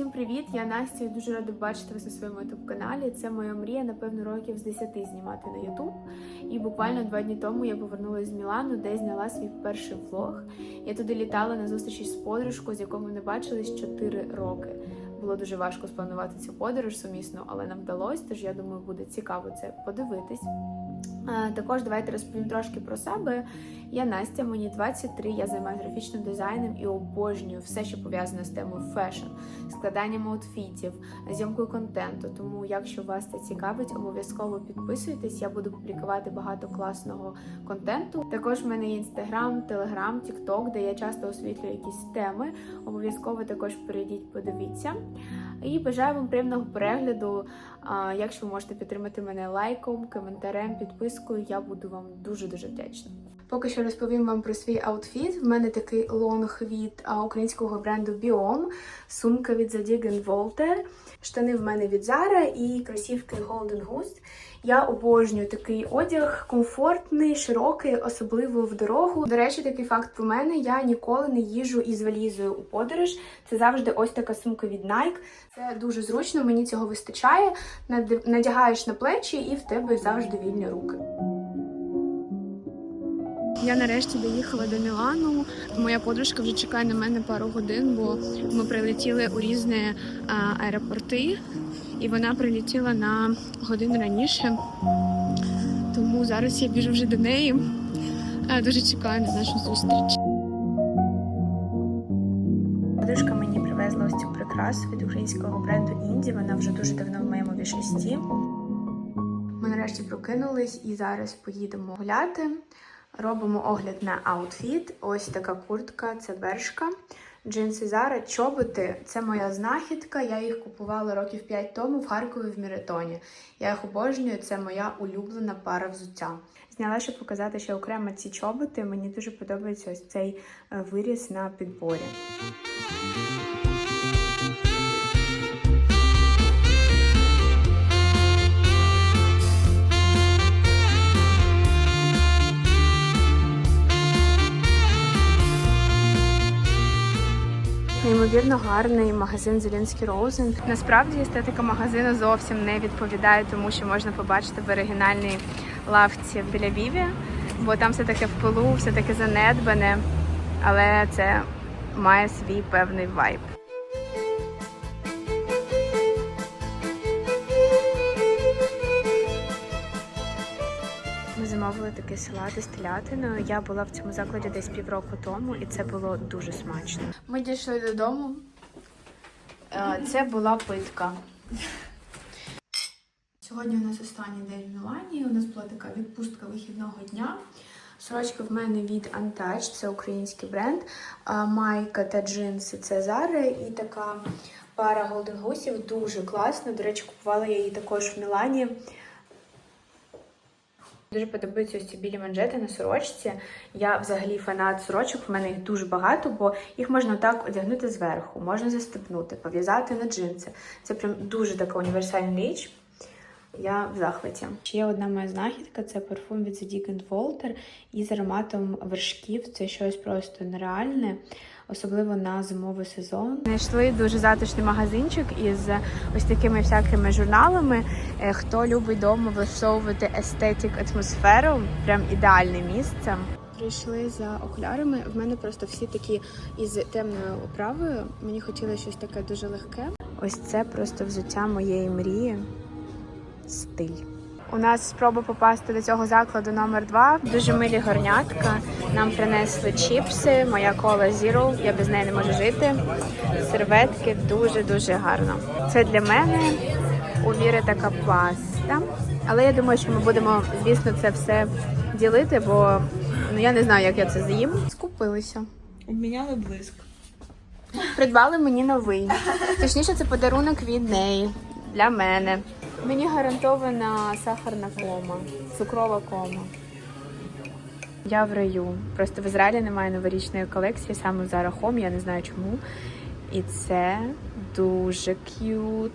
Всім привіт! Я Настя і дуже рада бачити вас на своєму youtube каналі. Це моя мрія, напевно, років з 10 знімати на YouTube. І буквально два дні тому я повернулася з Мілану, де зняла свій перший влог. Я туди літала на зустрічі з подружкою, з якою ми не бачились 4 роки. Було дуже важко спланувати цю подорож сумісно, але нам вдалося, тож я думаю, буде цікаво це подивитись. Також давайте розповім трошки про себе. Я Настя, мені 23, я займаюся графічним дизайном і обожнюю все, що пов'язане з темою фешн, складанням аутфітів, зйомкою контенту. Тому, якщо вас це цікавить, обов'язково підписуйтесь. Я буду публікувати багато класного контенту. Також в мене є інстаграм, телеграм, тікток, де я часто освітлюю якісь теми. Обов'язково також перейдіть, подивіться. І бажаю вам приємного перегляду. Якщо ви можете підтримати мене лайком, коментарем, підпискою, я буду вам дуже дуже вдячна. Поки що розповім вам про свій аутфіт. В мене такий лонг від українського бренду Biom, сумка від Zadig Voltaire, штани в мене від Zara і кросівки Golden Goose. Я обожнюю такий одяг, комфортний, широкий, особливо в дорогу. До речі, такий факт про мене: я ніколи не їжу із валізою у подорож. Це завжди ось така сумка від Nike. Це дуже зручно, мені цього вистачає. Надягаєш на плечі, і в тебе завжди вільні руки. Я нарешті доїхала до Мілану. Моя подружка вже чекає на мене пару годин, бо ми прилетіли у різні аеропорти, і вона прилетіла на годину раніше. Тому зараз я біжу вже до неї. Дуже чекаю на нашу зустріч. Подружка мені привезла ось цю прикрасу від українського бренду Інді. Вона вже дуже давно в моєму вішлісті. Ми нарешті прокинулись і зараз поїдемо гуляти. Робимо огляд на аутфіт. Ось така куртка, це бершка. Джинси Zara, чоботи це моя знахідка. Я їх купувала років 5 тому в Харкові в Міретоні. Я їх обожнюю, це моя улюблена пара взуття. Зняла, щоб показати, що окремо ці чоботи. Мені дуже подобається ось цей е, виріз на підборі. Неймовірно гарний магазин Зелінський Роузен. Насправді естетика магазину зовсім не відповідає тому, що можна побачити в оригінальній лавці біля Віві, бо там все таке в пилу, все таке занедбане, але це має свій певний вайб. Ми замовили такий салат із телятиною. Я була в цьому закладі десь півроку тому, і це було дуже смачно. Ми дійшли додому. Е, Це була питка. Сьогодні у нас останній день в Мілані. У нас була така відпустка вихідного дня. Сорочка в мене від Untouched, це український бренд. Майка та джинси це Zara. І така пара Golden Goose дуже класна. До речі, купувала я її також в Мілані. Дуже подобаються ось ці білі манжети на сорочці. Я взагалі фанат сорочок, в мене їх дуже багато, бо їх можна так одягнути зверху, можна застебнути, пов'язати на джинси. Це прям дуже така універсальна річ. Я в захваті. Ще одна моя знахідка це парфум від The Dick Voltaire із ароматом вершків. Це щось просто нереальне, особливо на зимовий сезон. Знайшли дуже затишний магазинчик із ось такими всякими журналами. Е, Хто любить вдома влаштовувати естетик атмосферу, прям ідеальне місце. Прийшли за окулярами. В мене просто всі такі із темною оправою. Мені хотілося щось таке дуже легке. Ось це просто взуття моєї мрії. Стиль. У нас спроба попасти до цього закладу номер 2 Дуже милі горнятка. Нам принесли чіпси, моя кола Zero, Я без неї не можу жити. Серветки дуже дуже гарно. Це для мене у Віри така паста. Але я думаю, що ми будемо, звісно, це все ділити, бо ну я не знаю, як я це з'їм. Скупилися. Обміняли блиск. Придбали мені новий. Точніше, це подарунок від неї для мене. Мені гарантована сахарна кома, цукрова кома. Я в раю. Просто в Ізраїлі немає новорічної колекції, саме в Zara я не знаю чому. І це дуже к'ют.